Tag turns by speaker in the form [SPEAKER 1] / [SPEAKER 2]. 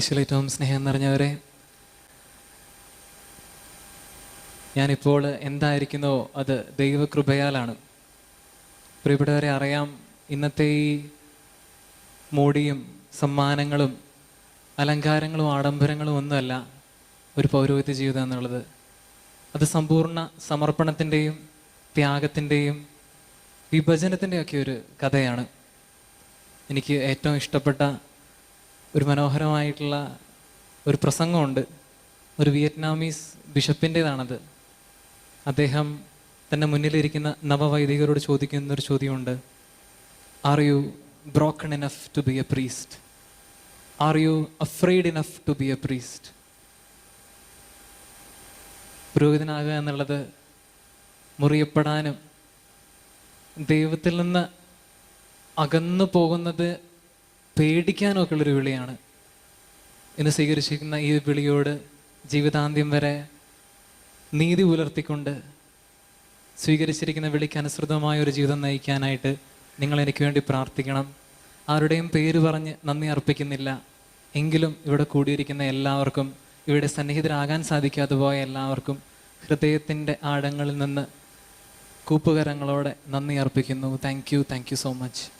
[SPEAKER 1] ഈശ്വലേറ്റവും സ്നേഹം നിറഞ്ഞവരെ ഞാനിപ്പോൾ എന്തായിരിക്കുന്നോ അത് ദൈവകൃപയാലാണ്. പ്രിയപ്പെട്ടവരെ അറിയാം ഇന്നത്തെ ഈ മോടിയും സമ്മാനങ്ങളും അലങ്കാരങ്ങളും ആഡംബരങ്ങളും ഒന്നുമല്ല ഒരു പൗരോഹിത്യ ജീവിതം എന്നുള്ളത്. അത് സമ്പൂർണ സമർപ്പണത്തിന്റെയും ത്യാഗത്തിന്റെയും വിഭജനത്തിന്റെയൊക്കെ ഒരു കഥയാണ്. എനിക്ക് ഏറ്റവും ഇഷ്ടപ്പെട്ട ഒരു മനോഹരമായിട്ടുള്ള ഒരു പ്രസംഗമുണ്ട്. ഒരു വിയറ്റ്നാമീസ് ബിഷപ്പിന്റേതാണത്. അദ്ദേഹം തന്നെ മുന്നിലിരിക്കുന്ന നവവൈദികരോട് ചോദിക്കുന്ന ഒരു ചോദ്യമുണ്ട്. Are you broken enough to be a priest are you afraid enough to be a priest പുരോഹിതനാകുക എന്നുള്ളത് മുറിയപ്പെടാനും ദൈവത്തിൽ നിന്ന് അകന്നു പോകുന്നത് പേടിക്കാനൊക്കെ ഉള്ളൊരു വിളിയാണ്. ഇന്ന് സ്വീകരിച്ചിരിക്കുന്ന ഈ വിളിയോട് ജീവിതാന്ത്യം വരെ നീതി പുലർത്തിക്കൊണ്ട് സ്വീകരിച്ചിരിക്കുന്ന വിളിക്ക് അനുസൃതമായ ഒരു ജീവിതം നയിക്കാനായിട്ട് നിങ്ങൾ എനിക്ക് വേണ്ടി പ്രാർത്ഥിക്കണം. ആരുടെയും പേര് പറഞ്ഞ് നന്ദി അർപ്പിക്കുന്നില്ല. എങ്കിലും ഇവിടെ കൂടിയിരിക്കുന്ന എല്ലാവർക്കും ഇവിടെ സന്നിഹിതരാകാൻ സാധിക്കാതെ പോയ എല്ലാവർക്കും ഹൃദയത്തിന്റെ ആഴങ്ങളിൽ നിന്ന് കൂപ്പുകരങ്ങളോടെ നന്ദി അർപ്പിക്കുന്നു. Thank you thank you so much